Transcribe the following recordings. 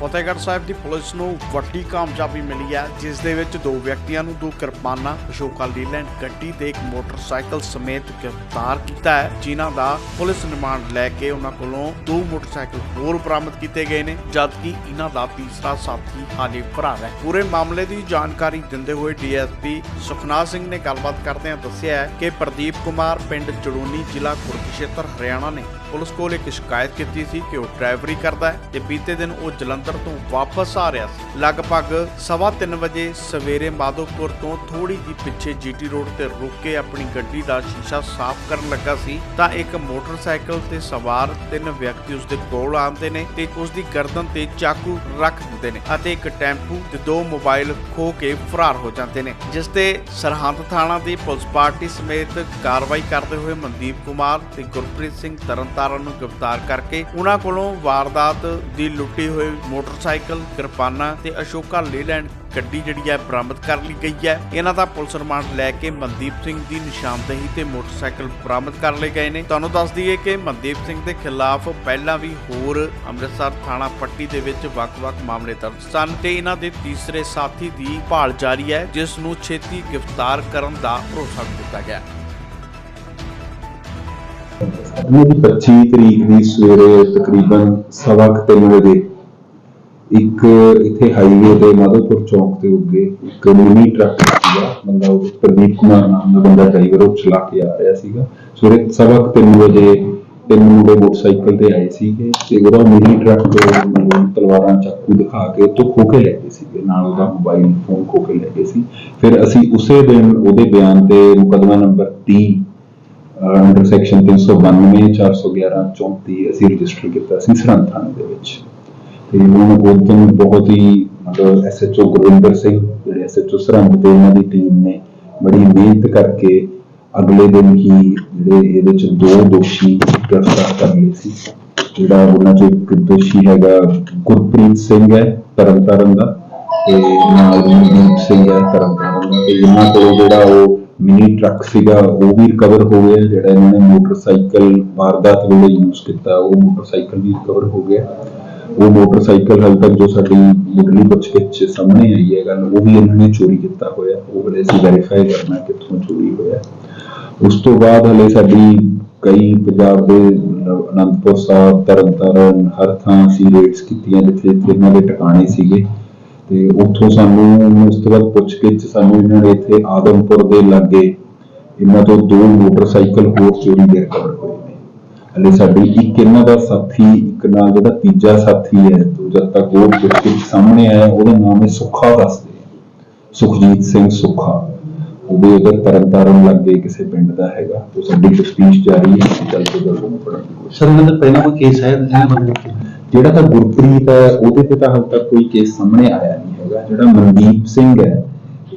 ਫਤਿਹਗੜ੍ਹ ਸਾਹਿਬ ਦੀ police ਨੂੰ ਵੱਡੀ ਕਾਮਯਾਬੀ ਮਿਲੀ ਹੈ, ਜਿਸ ਦੇ ਵਿੱਚ ਦੋ ਵਿਅਕਤੀਆਂ ਨੂੰ ਦੋ ਕਿਰਪਾਨਾਂ, ਅਸ਼ੋਕਾ ਲੀਲੈਂਡ ਗੱਡੀ ਤੇ ਇੱਕ ਮੋਟਰਸਾਈਕਲ ਸਮੇਤ ਗ੍ਰਿਫਤਾਰ ਕੀਤਾ ਹੈ, ਜਿਨ੍ਹਾਂ ਦਾ ਪੁਲਿਸ ਰਿਮਾਂਡ ਲੈ ਕੇ ਉਹਨਾਂ ਕੋਲੋਂ ਦੋ ਮੋਟਰਸਾਈਕਲ ਹੋਰ ਬਰਾਮਦ ਕੀਤੇ ਗਏ ਨੇ, ਜਦਕਿ ਇਹਨਾਂ ਦਾ ਤੀਸਰਾ ਸਾਥੀ ਹਾਲੇ ਫਰਾਰ ਹੈ। ਪੂਰੇ ਮਾਮਲੇ ਦੀ ਜਾਣਕਾਰੀ ਦਿੰਦੇ ਹੋਏ ਡੀਐਸਪੀ ਸੁਖਨਾ ਸਿੰਘ ਨੇ ਗੱਲਬਾਤ ਕਰਦਿਆਂ ਦੱਸਿਆ ਹੈ ਕਿ ਪ੍ਰਦੀਪ ਕੁਮਾਰ ਪਿੰਡ ਚੜੂਨੀ ਜ਼ਿਲ੍ਹਾ ਕੁਰਕਸ਼ੇਤਰ, ਹਰਿਆਣਾ ਨੇ ਪੁਲਿਸ ਕੋਲ ਇੱਕ ਸ਼ਿਕਾਇਤ ਕੀਤੀ ਸੀ ਕਿ ਉਹ ਡਰਾਈਵਰੀ ਕਰਦਾ ਹੈ ਤੇ ਬੀਤੇ ਦਿਨ ਉਹ ਜਲੰਧਰ ਤੋਂ ਵਾਪਸ ਆ ਰਿਹਾ ਸੀ। ਲਗਭਗ ਸਵਾ ਤਿੰਨ ਵਜੇ ਸਵੇਰੇ ਮਾਧੋਪੁਰ ਤੋਂ ਥੋੜੀ ਜਿਹੀ ਪਿੱਛੇ ਜੀਟੀ ਰੋਡ ਤੇ ਰੁਕ ਕੇ ਆਪਣੀ ਗੱਡੀ ਦਾ ਸ਼ੀਸ਼ਾ ਸਾਫ਼ ਕਰਨ ਲੱਗਾ ਸੀ, ਤਾਂ ਇੱਕ ਮੋਟਰਸਾਈਕਲ ਤੇ ਸਵਾਰ ਤਿੰਨ ਵਿਅਕਤੀ ਉਸ ਦੇ ਕੋਲ ਆਉਂਦੇ ਨੇ ਤੇ ਉਸ ਦੀ ਗਰਦਨ ਤੇ ਚਾਕੂ ਰੱਖ ਦਿੰਦੇ ਨੇ ਅਤੇ ਇੱਕ ਟੈਂਪੂ ਤੇ ਦੋ ਮੋਬਾਈਲ ਖੋ ਕੇ ਫਰਾਰ ਹੋ ਜਾਂਦੇ ਨੇ, ਜਿਸ ਤੇ ਸਰਹੰਦ ਥਾਣਾ ਦੀ ਪੁਲਿਸ ਪਾਰਟੀ ਸਮੇਤ ਕਾਰਵਾਈ ਕਰਦੇ ਹੋਏ ਮਨਦੀਪ ਕੁਮਾਰ ਤੇ ਗੁਰਪ੍ਰੀਤ ਸਿੰਘ ਤਰਨਤਾਰਨ ਨੂੰ ਗ੍ਰਿਫਤਾਰ ਕਰਕੇ ਉਹਨਾਂ ਕੋਲੋਂ ਵਾਰਦਾਤ ਦੀ ਲੁੱਟੀ ਹੋਈ ਮੋਟਰਸਾਈਕਲ, ਕਿਰਪਾਨਾਂ ਤੇ ਅਸ਼ੋਕਾ ਲੇਲੈਂਡ ਗੱਡੀ ਜਿਹੜੀ ਹੈ ਬਰਾਮਦ ਕਰ ਲਈ ਗਈ ਹੈ। ਇਹਨਾਂ ਦਾ ਪੁਲਿਸ ਰਿਮਾਂਡ ਲੈ ਕੇ ਮਨਦੀਪ ਸਿੰਘ ਦੀ ਨਿਸ਼ਾਨਦੇਹੀ ਤੇ ਮੋਟਰਸਾਈਕਲ ਬਰਾਮਦ ਕਰ ਲਏ ਗਏ ਨੇ। ਤੁਹਾਨੂੰ ਦੱਸ ਦਈਏ ਕਿ ਮਨਦੀਪ ਸਿੰਘ ਦੇ ਖਿਲਾਫ ਪਹਿਲਾਂ ਵੀ ਹੋਰ ਅੰਮ੍ਰਿਤਸਰ ਥਾਣਾ ਪੱਟੀ ਦੇ ਵਿੱਚ ਵੱਖ-ਵੱਖ ਮਾਮਲੇ ਦਰਜ ਸਨ ਤੇ ਇਹਨਾਂ ਦੇ ਤੀਸਰੇ ਸਾਥੀ ਦੀ ਭਾਲ ਜਾਰੀ ਹੈ, ਜਿਸ ਨੂੰ ਛੇਤੀ ਗ੍ਰਿਫਤਾਰ ਕਰਨ ਦਾ ਭਰੋਸਾ ਦਿੱਤਾ ਗਿਆ ਹੈ। 25 ਤਰੀਕ ਦੀ ਸਵੇਰੇ ਤਕਰੀਬਨ ਸਵਾ ਕੁ ਵਜੇ ਇੱਕ ਇੱਥੇ ਹਾਈਵੇ ਤੇ ਮਾਧੋਪੁਰ ਚੌਕ ਤੇ ਉੱਗੇ ਇੱਕ ਮਿਨੀ ਟਰੱਕ ਸੀਗਾ, ਬੰਦਾ ਉਹ ਪ੍ਰਦੀਪ ਕੁਮਾਰ ਨਾਮ ਦਾ ਬੰਦਾ ਡਰਾਈਵਰ ਉਹ ਚਲਾ ਕੇ ਆ ਰਿਹਾ ਸੀਗਾ। ਸਵੇਰੇ ਸਵਾ ਤਿੰਨ ਵਜੇ ਤਿੰਨ ਮੁੰਡੇ ਮੋਟਰਸਾਈਕਲ ਤੇ ਆਏ ਸੀਗੇ ਤੇ ਉਹਦਾ ਮਿਨੀ ਟਰੱਕ ਮਤਲਬ ਤਲਵਾਰਾਂ ਚਾਕੂ ਦਿਖਾ ਕੇ ਤੋਂ ਖੋ ਕੇ ਲੈ ਗਏ ਸੀਗੇ, ਨਾਲ ਉਹਦਾ ਮੋਬਾਈਲ ਫੋਨ ਖੋ ਕੇ ਲੈ ਗਏ ਸੀ। ਫਿਰ ਅਸੀਂ ਉਸੇ ਦਿਨ ਉਹਦੇ ਬਿਆਨ ਤੇ ਮੁਕੱਦਮਾ ਨੰਬਰ 30 ਅੰਡਰ ਸੈਕਸ਼ਨ 392 411 34 ਅਸੀਂ ਰਜਿਸਟਰ ਕੀਤਾ ਸੀ ਸਰਹੰਦ ਥਾਣੇ ਦੇ ਵਿੱਚ। ਤੇ ਹੁਣ ਉਹ ਦਿਨ ਬਹੁਤ ਹੀ ਮਤਲਬ ਐਸਐਚਓ ਗੁਰਵਿੰਦਰ ਸਿੰਘ ਜਿਹੜੇ ਐਸਐਚਓ ਸਰਹੰਦ ਤੇ ਇਹਨਾਂ ਦੀ ਟੀਮ ਨੇ ਬੜੀ ਮਿਹਨਤ ਕਰਕੇ ਅਗਲੇ ਦਿਨ ਹੀ ਜਿਹੜੇ ਇਹਦੇ ਚ ਦੋ ਦੋਸ਼ੀ ਗ੍ਰਿਫਤਾਰ ਕਰ ਲਏ ਸੀ, ਜਿਹੜਾ ਉਹਨਾਂ ਚੋਂ ਇੱਕ ਦੋਸ਼ੀ ਹੈਗਾ ਗੁਰਪ੍ਰੀਤ ਸਿੰਘ ਹੈ ਤਰਨਤਾਰਨ ਦਾ ਤੇ ਨਾਲ ਮਨਦੀਪ ਸਿੰਘ ਹੈ ਤਰਨਤਾਰਨ ਦਾ। ਤੇ ਇਹਨਾਂ ਕੋਲ ਜਿਹੜਾ ਉਹ ਮਿਨੀ ਟਰੱਕ ਸੀਗਾ, ਉਹ ਵੀ ਰਿਕਵਰ ਹੋ ਗਿਆ, ਜਿਹੜਾ ਇਹਨਾਂ ਨੇ ਮੋਟਰਸਾਈਕਲ ਵਾਰਦਾਤ ਵੇਲੇ ਯੂਜ਼ ਕੀਤਾ, ਉਹ ਮੋਟਰਸਾਈਕਲ ਵੀ ਰਿਕਵਰ ਹੋ ਗਿਆ। ਉਹ ਮੋਟਰਸਾਈਕਲ ਹਾਲ ਤੱਕ ਜੋ ਸਾਡੀ ਮੁੱਢਲੀ ਪੁੱਛਗਿੱਛ ਸਾਹਮਣੇ ਆਈ ਹੈ ਗੱਲ, ਉਹ ਵੀ ਇਹਨਾਂ ਨੇ ਚੋਰੀ ਕੀਤਾ ਹੋਇਆ। ਉਹ ਹਲੇ ਅਸੀਂ ਵੈਰੀਫਾਈ ਕਰਨਾ ਕਿੱਥੋਂ ਚੋਰੀ ਹੋਇਆ। ਉਸ ਤੋਂ ਬਾਅਦ ਹਲੇ ਸਾਡੀ ਕਈ ਪੰਜਾਬ ਦੇ ਅਨੰਦਪੁਰ ਸਾਹਿਬ, ਤਰਨਤਾਰਨ, ਹਰ ਥਾਂ ਅਸੀਂ ਰੇਟਸ ਕੀਤੀਆਂ ਜਿੱਥੇ ਜਿੱਥੇ ਇਹਨਾਂ ਦੇ ਟਿਕਾਣੇ ਸੀਗੇ। ਤੇ ਉੱਥੋਂ ਸਾਨੂੰ, ਉਸ ਤੋਂ ਬਾਅਦ ਪੁੱਛਗਿੱਛ ਸਾਨੂੰ ਇਹਨਾਂ ਨੇ ਇੱਥੇ ਆਦਮਪੁਰ ਦੇ ਲਾਗੇ ਇਹਨਾਂ ਤੋਂ ਦੋ ਮੋਟਰਸਾਈਕਲ ਹੋਰ ਚੋਰੀ ਦੇ ਰਿਕਵਰ ਹਲੇ ਸਾਡੀ ਇੱਕ ਇਹਨਾਂ ਦਾ ਸਾਥੀ ਇੱਕ ਨਾਲ ਜਿਹੜਾ ਤੀਜਾ ਸਾਥੀ ਹੈ ਤੋਂ ਜਦ ਤੱਕ ਉਹ ਪੁੱਛਗਿੱਛ ਸਾਹਮਣੇ ਆਇਆ ਉਹਦਾ ਨਾਮ ਹੈ ਸੁੱਖਾ ਦੱਸਦੇ। ਸੁਖਜੀਤ ਸਿੰਘ ਸੁੱਖਾ। ਉਹ ਵੀ ਉਧਰ ਤਰਨਤਾਰਨ ਲੱਗੇ ਕਿਸੇ ਪਿੰਡ ਦਾ ਹੈਗਾ। ਤੋਂ ਸਾਡੀ ਤਫਤੀਸ਼ ਜਾਰੀ ਹੈ ਜਲਦ ਤੋਂ ਫੜਨ ਦੀ ਕੋਸ਼ਿਸ਼ ਸਰ ਇਹਨਾਂ ਦਾ ਪਹਿਲਾਂ ਕੋਈ ਕੇਸ ਹੈ? ਜਿਹੜਾ ਤਾਂ ਗੁਰਪ੍ਰੀਤ ਹੈ ਉਹਦੇ ਤੇ ਤਾਂ ਹਾਲ ਤੱਕ ਕੋਈ ਕੇਸ ਸਾਹਮਣੇ ਆਇਆ ਨਹੀਂ ਹੈਗਾ। ਜਿਹੜਾ ਮਨਦੀਪ ਸਿੰਘ ਹੈ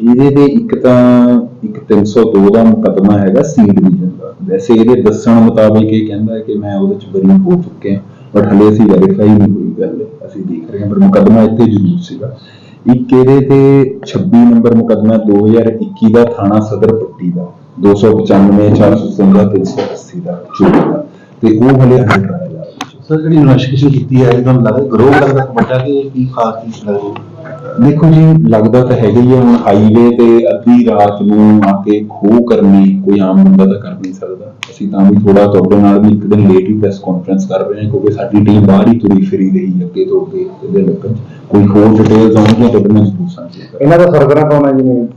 ਇਹਦੇ ਤੇ ਇੱਕ ਤਾਂ ਇੱਕ 302 ਦਾ ਮੁਕੱਦਮਾ ਹੈਗਾ ਸੀ ਡਿਵੀਜ਼ਨ ਵੈਸੇ ਇਹਦੇ ਦੱਸਣ ਮੁਤਾਬਿਕ ਇਹ ਕਹਿੰਦਾ ਹੈ ਕਿ ਮੈਂ ਉਹਦੇ ਚ ਬਰੀ ਹੋ ਚੁੱਕਿਆ ਬਟ ਹਲੇ ਅਸੀਂ ਵੈਰੀਫਾਈ ਨਹੀਂ ਹੋਈ ਗੱਲ ਅਸੀਂ ਦੇਖ ਰਹੇ ਹਾਂ, ਪਰ ਮੁਕੱਦਮਾ ਇੱਥੇ ਜ਼ਰੂਰ ਸੀਗਾ। ਇੱਕ ਇਹਦੇ ਤੇ 26 ਨੰਬਰ ਮੁਕੱਦਮਾ 2021 ਦਾ, ਥਾਣਾ ਸਦਰ ਪੱਟੀ ਦਾ 295 457 380 ਦਾ, ਚੋਰੀ ਦਾ। ਤੇ ਉਹ ਹਲੇ ਅੰਡਰ ਟਰਾਇਲ ਆ। ਉਹਦੇ ਸਰ, ਜਿਹੜੀ ਇਨਵੈਸਟੀਗੇਸ਼ਨ ਕੀਤੀ ਹੈ ਤੁਹਾਨੂੰ ਲੱਗਦਾ ਗਰੋਹ ਲੱਗਦਾ ਵੱਡਾ ਕਿ ਕੀ ਖਾਸ ਚੀਜ਼ ਲੱਗਦਾ ਦੇਖੋ ਜੀ ਲੱਗਦਾ ਤਾਂ ਹੈਗਾ ਹੀ ਆ ਹੁਣ ਹਾਈਵੇ ਤੇ ਅੱਧੀ ਰਾਤ ਨੂੰ ਆ ਕੇ ਖੋਹ ਕਰਨੀ ਕੋਈ ਆਮ ਬੰਦਾ ਤਾਂ ਕਰ ਨਹੀਂ ਸਕਦਾ। ਅਸੀਂ ਤਾਂ ਵੀ ਥੋੜਾ ਤੁਹਾਡੇ ਨਾਲ ਵੀ ਇੱਕ ਦਿਨ ਲੇਟ ਹੀ ਪ੍ਰੈਸ ਕਾਨਫਰੰਸ ਕਰ ਰਹੇ ਹਾਂ ਕਿਉਂਕਿ ਸਾਡੀ ਟੀਮ ਬਾਹਰ ਹੀ ਤੁਰੀ ਫਿਰੀ ਰਹੀ ਅੱਗੇ ਤੋਂ ਅੱਗੇ ਇਹਦੇ ਲੱਗਣ 'ਚ। ਕੋਈ ਹੋਰ ਡਿਟੇਲਸ ਆਉਣਗੀਆਂ ਤੁਹਾਡੇ ਨਾਲ ਜ਼ਰੂਰ ਸਾਂਝੇ ਕਰਾਂਗੇ। ਇਹਨਾਂ ਦਾ ਸਰਗਨਾ ਕੌਣ ਹੈ ਜੀ ਮੇਨ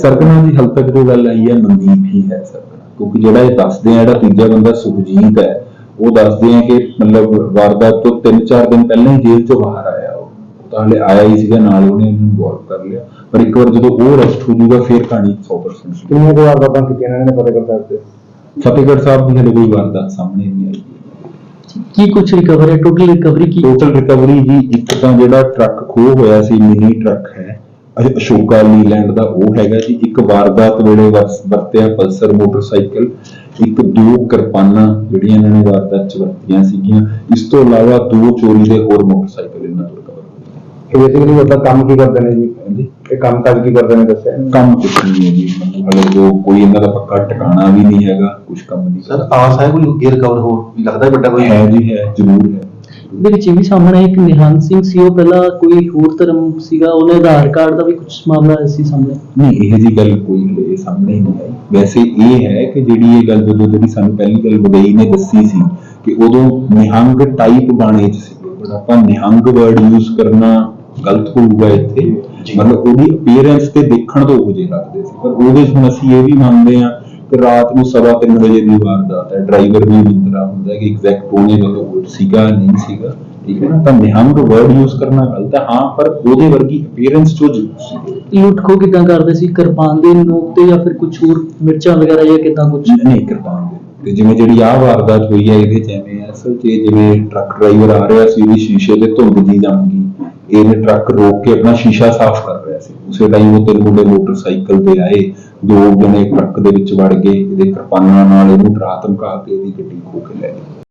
ਸਰਗਨਾ ਦੀ ਹਾਲ ਤੱਕ ਜੋ ਗੱਲ ਆਈ ਹੈ ਮਨਦੀਪ ਹੀ ਹੈ ਸਰਗਨਾ ਕਿਉਂਕਿ ਜਿਹੜਾ ਇਹ ਦੱਸਦੇ ਆ ਜਿਹੜਾ ਤੀਜਾ ਬੰਦਾ ਸੁਖਜੀਤ ਹੈ ਉਹ ਦੱਸਦੇ ਆ ਕਿ ਮਤਲਬ ਵਾਰਦਾਤ ਤੋਂ 3-4 ਦਿਨ ਪਹਿਲਾਂ ਹੀ ਜੇਲ੍ਹ ਤੋਂ ਬਾਹਰ ਆਇਆ। ਤਾਂ ਹਲੇ ਆਇਆ ਹੀ ਸੀਗਾ ਨਾਲ ਉਹਨੇ ਇਹਨੂੰ ਇਨਵੋਲਵ ਕਰ ਲਿਆ। ਪਰ ਇੱਕ ਵਾਰ ਜਦੋਂ ਉਹ ਅਰੈਸਟ ਹੋ ਜਾਊਗਾ ਫਿਰ ਕਹਾਣੀ 100% ਸੀ ਕਿੰਨੇ ਕੁ ਵਾਰਦਾਤਾਂ ਕੀਤੀਆਂ ਇਹਨਾਂ ਨੇ ਫਤਿਹਗੜ੍ਹ ਸਾਹਿਬ ਤੇ? ਫਤਿਹਗੜ੍ਹ ਸਾਹਿਬ ਦੀ ਹਲੇ ਕੋਈ ਵਾਰਦਾਤ ਸਾਹਮਣੇ ਨਹੀਂ ਆਈ। ਕੀ ਕੁਝ ਰਿਕਵਰ ਹੈ ਟੋਟਲ ਰਿਕਵਰੀ ਕੀ? ਟੋਟਲ ਰਿਕਵਰੀ ਜੀ ਇੱਕ ਤਾਂ ਜਿਹੜਾ ਟਰੱਕ ਖੋਹ ਹੋਇਆ ਸੀ ਮਿਨੀ ਟਰੱਕ ਹੈ ਅਸ਼ੋਕਾ ਲੀਲੈਂਡ ਦਾ ਉਹ ਹੈਗਾ ਜੀ। ਇੱਕ ਵਾਰਦਾਤ ਵੇਲੇ ਵਰਤਿਆ ਪਲਸਰ ਮੋਟਰਸਾਈਕਲ ਇੱਕ ਦੋ ਕਿਰਪਾਨਾਂ ਜਿਹੜੀਆਂ ਇਹਨਾਂ ਨੇ ਵਾਰਦਾਤ ਚ ਵਰਤੀਆਂ ਸੀਗੀਆਂ। ਇਸ ਤੋਂ ਇਲਾਵਾ ਦੋ ਚੋਰੀ ਦੇ ਹੋਰ ਮੋਟਰਸਾਈਕਲ ਇਹਨਾਂ ਤੋਂ ਇਹ ਬੇਸਿਕਲੀ ਮਤਲਬ ਕੰਮ ਕੀ ਕਰਦੇ ਨੇ ਜੀ? ਹਾਂਜੀ। ਇਹ ਕੰਮ ਕਾਜ ਕੀ ਕਰਦੇ ਨੇ ਦੱਸਿਆ? ਕੰਮ ਕੁਛ ਨਹੀਂ ਹੈ ਜੀ। ਮਤਲਬ ਹਲੇ ਜੋ ਕੋਈ ਇਹਨਾਂ ਦਾ ਪੱਕਾ ਟਿਕਾਣਾ ਵੀ ਨਹੀਂ ਹੈਗਾ ਕੁਝ ਕੰਮ ਨਹੀਂ ਸਰ ਆਸ ਹੈ ਕੋਈ ਅੱਗੇ ਰਿਕਵਰ ਹੋ ਵੀ ਲੱਗਦਾ ਵੱਡਾ ਕੋਈ? ਹੈ ਜੀ ਹੈ ਜ਼ਰੂਰ ਹੈ। ਦੇ ਵਿੱਚ ਇਹ ਵੀ ਸਾਹਮਣੇ ਆਇਆ ਕਿ ਨਿਹੰਗ ਸਿੰਘ ਸੀ ਉਹ ਪਹਿਲਾਂ ਕੋਈ ਹੋਰ ਧਰਮ ਸੀਗਾ ਉਹਨੇ ਆਧਾਰ ਕਾਰਡ ਦਾ ਵੀ ਕੁਝ ਮਾਮਲਾ ਸੀ ਸਾਹਮਣੇ। ਨਹੀਂ ਇਹ ਜੀ ਗੱਲ ਕੋਈ ਹਲੇ ਸਾਹਮਣੇ ਨਹੀਂ ਆਈ। ਵੈਸੇ ਇਹ ਹੈ ਕਿ ਜਿਹੜੀ ਇਹ ਗੱਲ ਜਦੋਂ ਜਿਹੜੀ ਸਾਨੂੰ ਪਹਿਲੀ ਗੱਲ ਮਦਈ ਨੇ ਦੱਸੀ ਸੀ ਕਿ ਉਦੋਂ ਨਿਹੰਗ ਟਾਈਪ ਬਾਣੇ ਚ ਸੀ। ਆਪਾਂ ਨਿਹੰਗ ਵਰਡ ਯੂਜ਼ ਕਰਨਾ ਗਲਤ ਹੋਊਗਾ ਇੱਥੇ। ਮਤਲਬ ਉਹਦੀ ਅਪੀਅਰੈਂਸ ਤੇ ਦੇਖਣ ਤੋਂ ਉਹ ਜੇ ਲੱਗਦੇ ਸੀ। ਪਰ ਉਹਦੇ 'ਚ ਹੁਣ ਅਸੀਂ ਇਹ ਵੀ ਮੰਨਦੇ ਆ ਕਿ ਰਾਤ ਨੂੰ ਸਵਾ ਤਿੰਨ ਵਜੇ ਦੀ ਵਾਰਦਾਤ ਹੈ। ਡਰਾਈਵਰ ਵੀ ਮਿੰਦਰਾ ਹੁੰਦਾ ਹੈ ਕਿ ਐਗਜ਼ੈਕਟ ਉਹਨੇ ਜਦੋਂ ਉਹ ਸੀਗਾ ਨਹੀਂ ਸੀਗਾ। ਠੀਕ ਹੈ ਨਾ? ਤਾਂ ਨਿਹੰਗ ਵਰਡ ਯੂਜ਼ ਕਰਨਾ ਗਲਤ ਹੈ। ਹਾਂ ਪਰ ਉਹਦੇ ਵਰਗੀ ਅਪੀਅਰੈਂਸ ਜੋ ਜ਼ਰੂਰ ਸੀ ਲੁੱਟ ਖੋ ਕਿਦਾਂ ਕਰਦੇ ਸੀ? ਕਿਰਪਾਨ ਦੇ ਨੋਕ ਤੇ ਜਾਂ ਫਿਰ ਕੁਝ ਹੋਰ ਮਿਰਚਾਂ ਵਗੈਰਾ ਜਾਂ ਕਿਦਾਂ ਕੁਝ ਨਹੀਂ ਕਿਰਪਾਨ ਦੇ ਤੇ। ਜਿਵੇਂ ਜਿਹੜੀ ਆਹ ਵਾਰਦਾਤ ਹੋਈ ਹੈ ਇਹਦੇ ਚ ਐਵੇਂ ਆ, ਅਸਲ 'ਚ ਜਿਵੇਂ ਟਰੱਕ ਡਰਾਈਵਰ ਆ ਰਿਹਾ ਸੀ ਉਹਦੀ ਸ਼ੀਸ਼ੇ ਤੇ ਧੁੰਦ ਜੀ ਜਾਊਗੀ। ਇਹਨੇ ਟਰੱਕ ਰੋਕ ਕੇ ਆਪਣਾ ਸ਼ੀਸ਼ਾ ਸਾਫ਼ ਕਰ ਰਿਹਾ ਸੀ। ਉਸੇ ਟਾਈਮ ਉਹ ਤਿੰਨ ਮੁੰਡੇ ਮੋਟਰਸਾਈਕਲ ਤੇ ਆਏ, ਦੋ ਜਣੇ ਟਰੱਕ ਦੇ ਵਿੱਚ ਵੜ ਗਏ, ਇਹਦੇ ਕਿਰਪਾਨਾਂ ਨਾਲ ਇਹਨੂੰ ਡਰਾ ਧਮਕਾ ਕੇ ਇਹਦੀ ਗੱਡੀ ਖੋਹ ਕੇ ਲੈ ਗਏ।